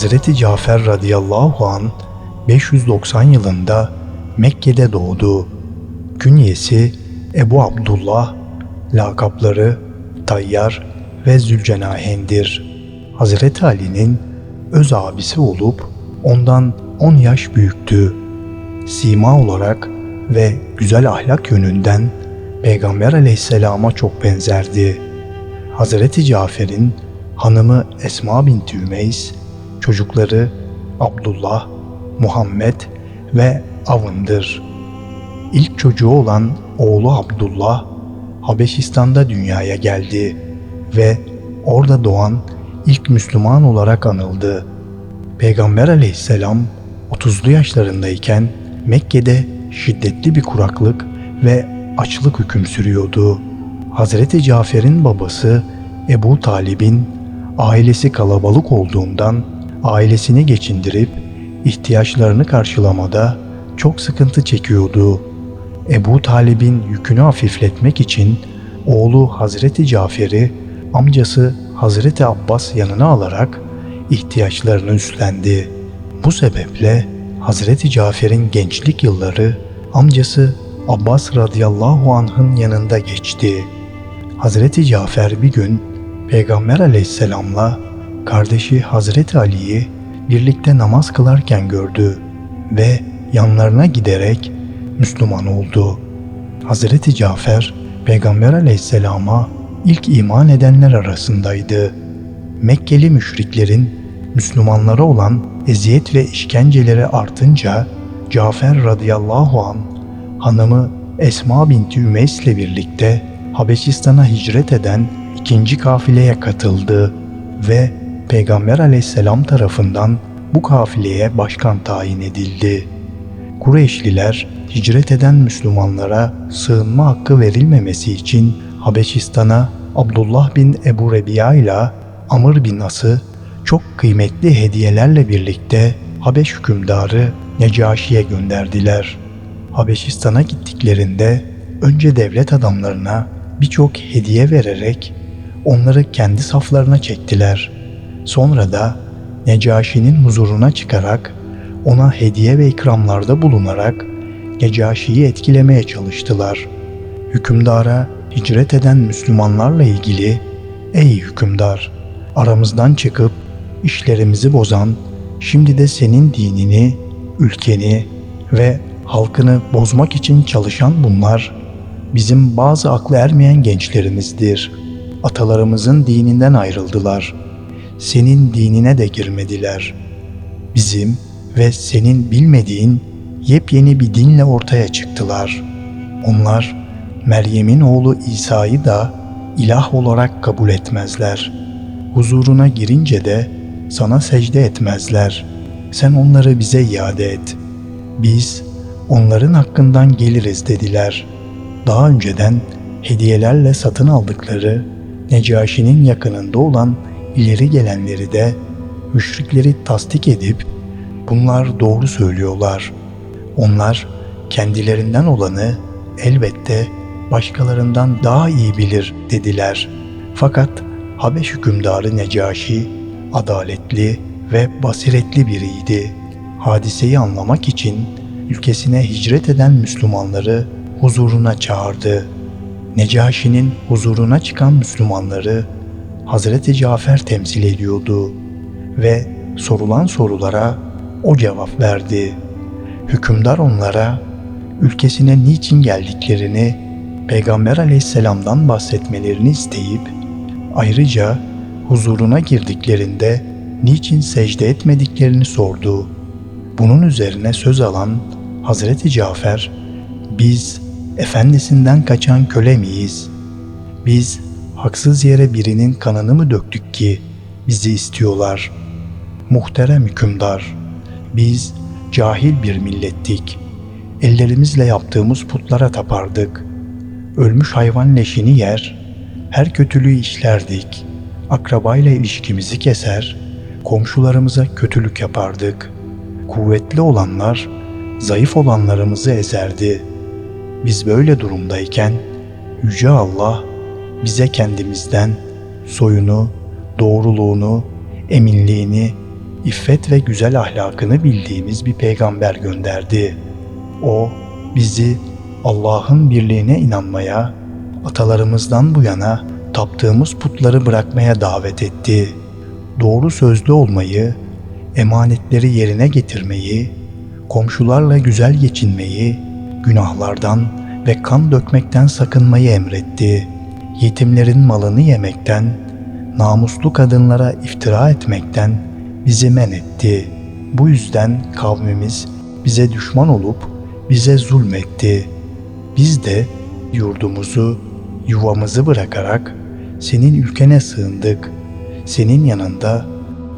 Hazreti Cafer radıyallahu an 590 yılında Mekke'de doğdu. Künyesi Ebu Abdullah, lakapları Tayyar ve Zülcenahen'dir. Hazreti Ali'nin öz abisi olup ondan 10 yaş büyüktü. Sima olarak ve güzel ahlak yönünden Peygamber aleyhisselama çok benzerdi. Hazreti Cafer'in hanımı Esma binti Ümeys, çocukları Abdullah, Muhammed ve Avın'dır. İlk çocuğu olan oğlu Abdullah, Habeşistan'da dünyaya geldi ve orada doğan ilk Müslüman olarak anıldı. Peygamber aleyhisselam 30'lu yaşlarındayken Mekke'de şiddetli bir kuraklık ve açlık hüküm sürüyordu. Hazreti Cafer'in babası Ebu Talib'in ailesi kalabalık olduğundan ailesini geçindirip ihtiyaçlarını karşılamada çok sıkıntı çekiyordu. Ebu Talib'in yükünü hafifletmek için oğlu Hazreti Cafer'i amcası Hazreti Abbas yanına alarak ihtiyaçlarını üstlendi. Bu sebeple Hazreti Cafer'in gençlik yılları amcası Abbas radıyallahu anh'ın yanında geçti. Hazreti Cafer bir gün Peygamber aleyhisselamla kardeşi Hazreti Ali'yi birlikte namaz kılarken gördü ve yanlarına giderek Müslüman oldu. Hazreti Cafer Peygamber aleyhisselama ilk iman edenler arasındaydı. Mekkeli müşriklerin Müslümanlara olan eziyet ve işkenceleri artınca Cafer radıyallahu an hanımı Esma binti Ümeys ile birlikte Habeşistan'a hicret eden ikinci kafileye katıldı ve Peygamber aleyhisselam tarafından bu kafileye başkan tayin edildi. Kureyşliler hicret eden Müslümanlara sığınma hakkı verilmemesi için Habeşistan'a Abdullah bin Ebu Rebiya ile Amr bin As'ı çok kıymetli hediyelerle birlikte Habeş hükümdarı Necaşi'ye gönderdiler. Habeşistan'a gittiklerinde önce devlet adamlarına birçok hediye vererek onları kendi saflarına çektiler. Sonra da Necaşi'nin huzuruna çıkarak ona hediye ve ikramlarda bulunarak Necaşi'yi etkilemeye çalıştılar. Hükümdara hicret eden Müslümanlarla ilgili ''Ey hükümdar, aramızdan çıkıp işlerimizi bozan, şimdi de senin dinini, ülkeni ve halkını bozmak için çalışan bunlar bizim bazı aklı ermeyen gençlerimizdir. Atalarımızın dininden ayrıldılar. Senin dinine de girmediler. Bizim ve senin bilmediğin yepyeni bir dinle ortaya çıktılar. Onlar Meryem'in oğlu İsa'yı da ilah olarak kabul etmezler. Huzuruna girince de sana secde etmezler. Sen onları bize iade et. Biz onların hakkından geliriz dediler. Daha önceden hediyelerle satın aldıkları Necaşi'nin yakınında olan ileri gelenleri de müşrikleri tasdik edip bunlar doğru söylüyorlar. Onlar kendilerinden olanı elbette başkalarından daha iyi bilir dediler. Fakat Habeş hükümdarı Necaşi adaletli ve basiretli biriydi. Hadiseyi anlamak için ülkesine hicret eden Müslümanları huzuruna çağırdı. Necaşi'nin huzuruna çıkan Müslümanları Hazreti Cafer temsil ediyordu ve sorulan sorulara o cevap verdi. Hükümdar onlara ülkesine niçin geldiklerini Peygamber aleyhisselamdan bahsetmelerini isteyip ayrıca huzuruna girdiklerinde niçin secde etmediklerini sordu. Bunun üzerine söz alan Hazreti Cafer, biz efendisinden kaçan köle miyiz? Biz haksız yere birinin kanını mı döktük ki bizi istiyorlar? Muhterem hükümdar, biz cahil bir millettik. Ellerimizle yaptığımız putlara tapardık. Ölmüş hayvan leşini yer, her kötülüğü işlerdik. Akrabayla ilişkimizi keser, komşularımıza kötülük yapardık. Kuvvetli olanlar, zayıf olanlarımızı ezerdi. Biz böyle durumdayken, Yüce Allah bize kendimizden soyunu, doğruluğunu, eminliğini iffet ve güzel ahlakını bildiğimiz bir peygamber gönderdi. O bizi Allah'ın birliğine inanmaya, atalarımızdan bu yana taptığımız putları bırakmaya davet etti. Doğru sözlü olmayı, emanetleri yerine getirmeyi, komşularla güzel geçinmeyi, günahlardan ve kan dökmekten sakınmayı emretti. Yetimlerin malını yemekten, namuslu kadınlara iftira etmekten bizi men etti. Bu yüzden kavmimiz bize düşman olup bize zulmetti. Biz de yurdumuzu, yuvamızı bırakarak senin ülkene sığındık. Senin yanında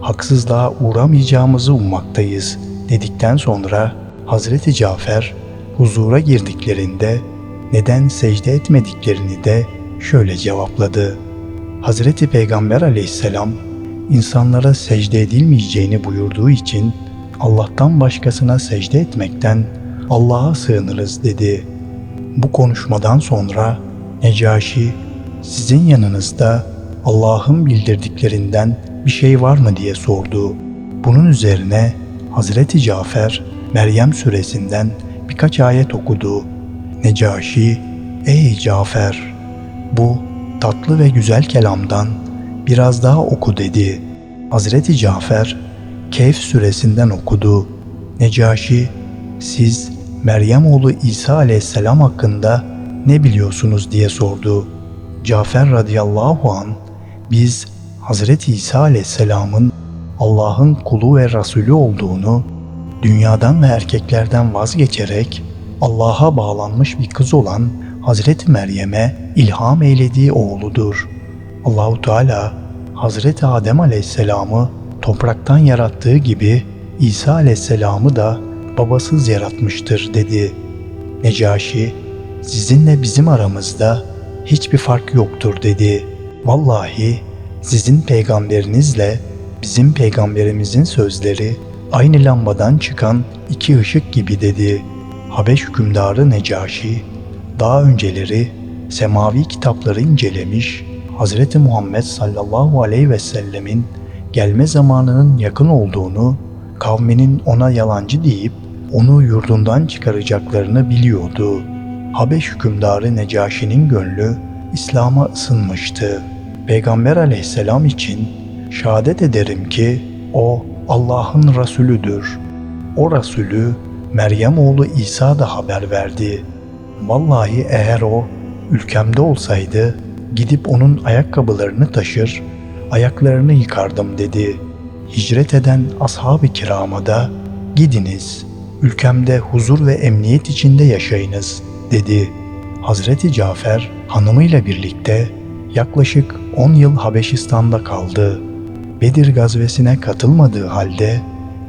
haksızlığa uğramayacağımızı ummaktayız dedikten sonra Hazreti Cafer huzura girdiklerinde neden secde etmediklerini de şöyle cevapladı. Hazreti Peygamber aleyhisselam insanlara secde edilmeyeceğini buyurduğu için Allah'tan başkasına secde etmekten Allah'a sığınırız dedi. Bu konuşmadan sonra Necaşi sizin yanınızda Allah'ın bildirdiklerinden bir şey var mı diye sordu. Bunun üzerine Hazreti Cafer Meryem suresinden birkaç ayet okudu. Necaşi, ey Cafer, bu tatlı ve güzel kelamdan biraz daha oku dedi. Hazreti Cafer, Kehf suresinden okudu. Necaşi, siz Meryem oğlu İsa aleyhisselam hakkında ne biliyorsunuz diye sordu. Cafer radıyallahu an biz Hazreti İsa aleyhisselamın Allah'ın kulu ve Resulü olduğunu, dünyadan ve erkeklerden vazgeçerek Allah'a bağlanmış bir kız olan Hazreti Meryem'e ilham eylediği oğludur. Allahu Teala Hazreti Adem Aleyhisselam'ı topraktan yarattığı gibi İsa Aleyhisselam'ı da babasız yaratmıştır dedi. Necaşi, sizinle bizim aramızda hiçbir fark yoktur dedi. Vallahi sizin peygamberinizle bizim peygamberimizin sözleri aynı lambadan çıkan iki ışık gibi dedi. Habeş hükümdarı Necaşi, daha önceleri semavi kitapları incelemiş, Hz. Muhammed sallallahu aleyhi ve sellemin gelme zamanının yakın olduğunu, kavminin ona yalancı deyip onu yurdundan çıkaracaklarını biliyordu. Habeş hükümdarı Necaşi'nin gönlü İslam'a ısınmıştı. Peygamber aleyhisselam için şehadet ederim ki o Allah'ın Resulüdür. O Resulü Meryem oğlu İsa da haber verdi. Vallahi eğer o ülkemde olsaydı gidip onun ayakkabılarını taşır, ayaklarını yıkardım dedi. Hicret eden ashab-ı kirama da gidiniz, ülkemde huzur ve emniyet içinde yaşayınız dedi. Hazreti Cafer hanımıyla birlikte yaklaşık 10 yıl Habeşistan'da kaldı. Bedir gazvesine katılmadığı halde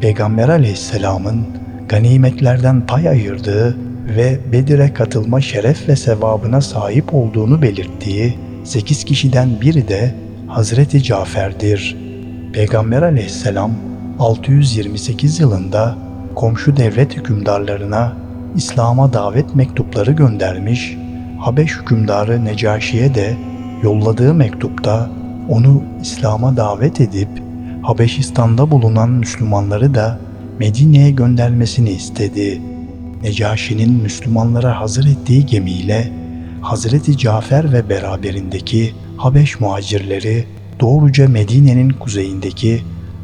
Peygamber aleyhisselamın ganimetlerden pay ayırdığı ve Bedir'e katılma şeref ve sevabına sahip olduğunu belirttiği 8 kişiden biri de Hazreti Cafer'dir. Peygamber aleyhisselam 628 yılında komşu devlet hükümdarlarına İslam'a davet mektupları göndermiş, Habeş hükümdarı Necaşi'ye de yolladığı mektupta onu İslam'a davet edip Habeşistan'da bulunan Müslümanları da Medine'ye göndermesini istedi. Necaşi'nin Müslümanlara hazır ettiği gemiyle Hazreti Cafer ve beraberindeki Habeş muhacirleri doğruca Medine'nin kuzeyindeki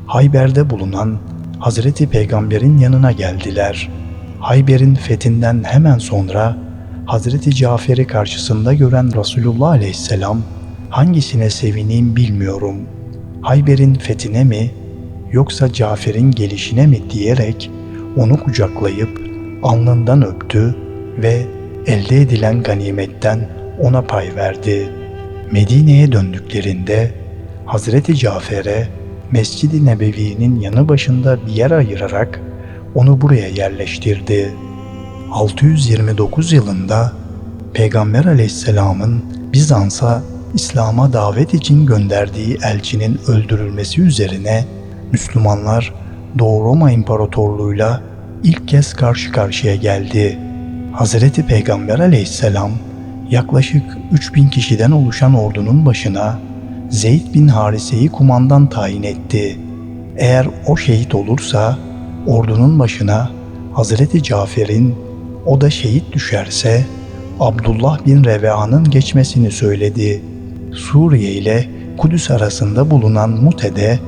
Hayber'de bulunan Hazreti Peygamber'in yanına geldiler. Hayber'in fethinden hemen sonra Hazreti Cafer'i karşısında gören Resulullah Aleyhisselam hangisine sevineyim bilmiyorum. Hayber'in fethine mi yoksa Cafer'in gelişine mi diyerek onu kucaklayıp alnından öptü ve elde edilen ganimetten ona pay verdi. Medine'ye döndüklerinde Hazreti Cafer'e Mescid-i Nebevi'nin yanı başında bir yer ayırarak onu buraya yerleştirdi. 629 yılında Peygamber aleyhisselamın Bizans'a İslam'a davet için gönderdiği elçinin öldürülmesi üzerine Müslümanlar Doğu Roma İmparatorluğu'yla ilk kez karşı karşıya geldi. Hazreti Peygamber aleyhisselam yaklaşık 3000 kişiden oluşan ordunun başına Zeyd bin Harise'yi kumandan tayin etti. Eğer o şehit olursa ordunun başına Hazreti Cafer'in o da şehit düşerse Abdullah bin Reva'nın geçmesini söyledi. Suriye ile Kudüs arasında bulunan Mute'de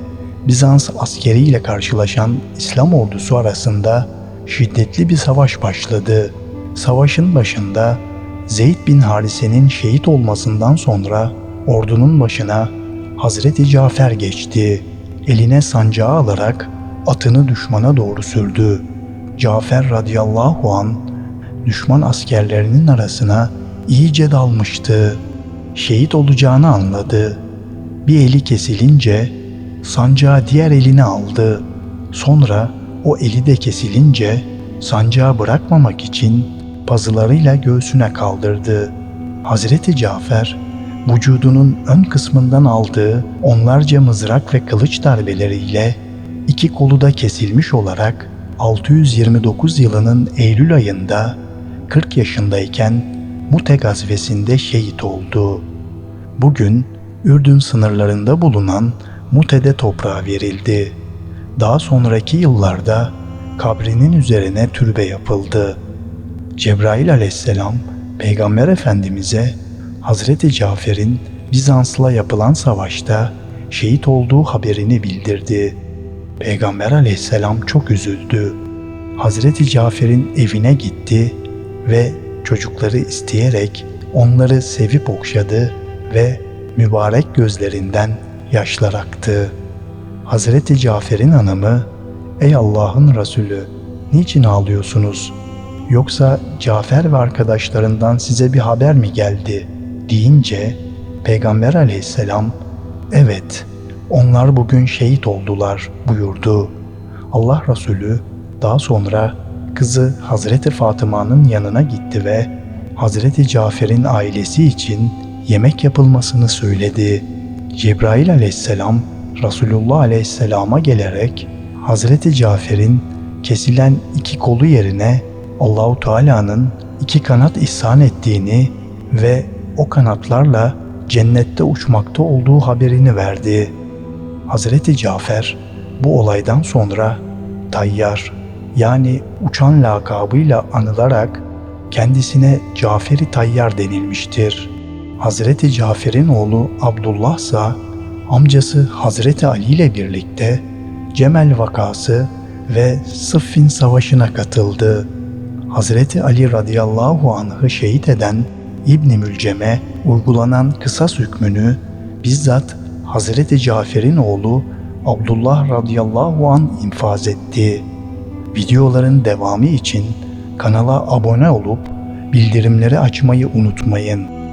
Bizans askeriyle karşılaşan İslam ordusu arasında şiddetli bir savaş başladı. Savaşın başında Zeyd bin Harise'nin şehit olmasından sonra ordunun başına Hazreti Cafer geçti. Eline sancağı alarak atını düşmana doğru sürdü. Cafer radıyallahu an düşman askerlerinin arasına iyice dalmıştı. Şehit olacağını anladı. Bir eli kesilince sancağı diğer eline aldı. Sonra o eli de kesilince sancağı bırakmamak için pazılarıyla göğsüne kaldırdı. Hazreti Cafer vücudunun ön kısmından aldığı onlarca mızrak ve kılıç darbeleriyle iki kolu da kesilmiş olarak 629 yılının Eylül ayında 40 yaşındayken Mute gazvesinde şehit oldu. Bugün Ürdün sınırlarında bulunan Mute'de toprağa verildi. Daha sonraki yıllarda kabrinin üzerine türbe yapıldı. Cebrail aleyhisselam Peygamber Efendimiz'e Hazreti Cafer'in Bizans'la yapılan savaşta şehit olduğu haberini bildirdi. Peygamber aleyhisselam çok üzüldü. Hazreti Cafer'in evine gitti ve çocukları isteyerek onları sevip okşadı ve mübarek gözlerinden yaşlar aktı. Hazreti Cafer'in hanımı, ''Ey Allah'ın Resulü, niçin ağlıyorsunuz? Yoksa Cafer ve arkadaşlarından size bir haber mi geldi?'' deyince Peygamber aleyhisselam, ''Evet, onlar bugün şehit oldular.'' buyurdu. Allah Resulü daha sonra kızı Hazreti Fatıma'nın yanına gitti ve Hazreti Cafer'in ailesi için yemek yapılmasını söyledi. Cebrail aleyhisselam Resulullah aleyhisselama gelerek Hazreti Cafer'in kesilen iki kolu yerine Allahu Teala'nın iki kanat ihsan ettiğini ve o kanatlarla cennette uçmakta olduğu haberini verdi. Hazreti Cafer bu olaydan sonra Tayyar yani uçan lakabıyla anılarak kendisine Caferi Tayyar denilmiştir. Hazreti Cafer'in oğlu Abdullah ise amcası Hazreti Ali ile birlikte Cemel vakası ve Sıffin Savaşı'na katıldı. Hazreti Ali radıyallahu anh'ı şehit eden İbn Mülcem'e uygulanan kısas hükmünü bizzat Hazreti Cafer'in oğlu Abdullah radıyallahu an infaz etti. Videoların devamı için kanala abone olup bildirimleri açmayı unutmayın.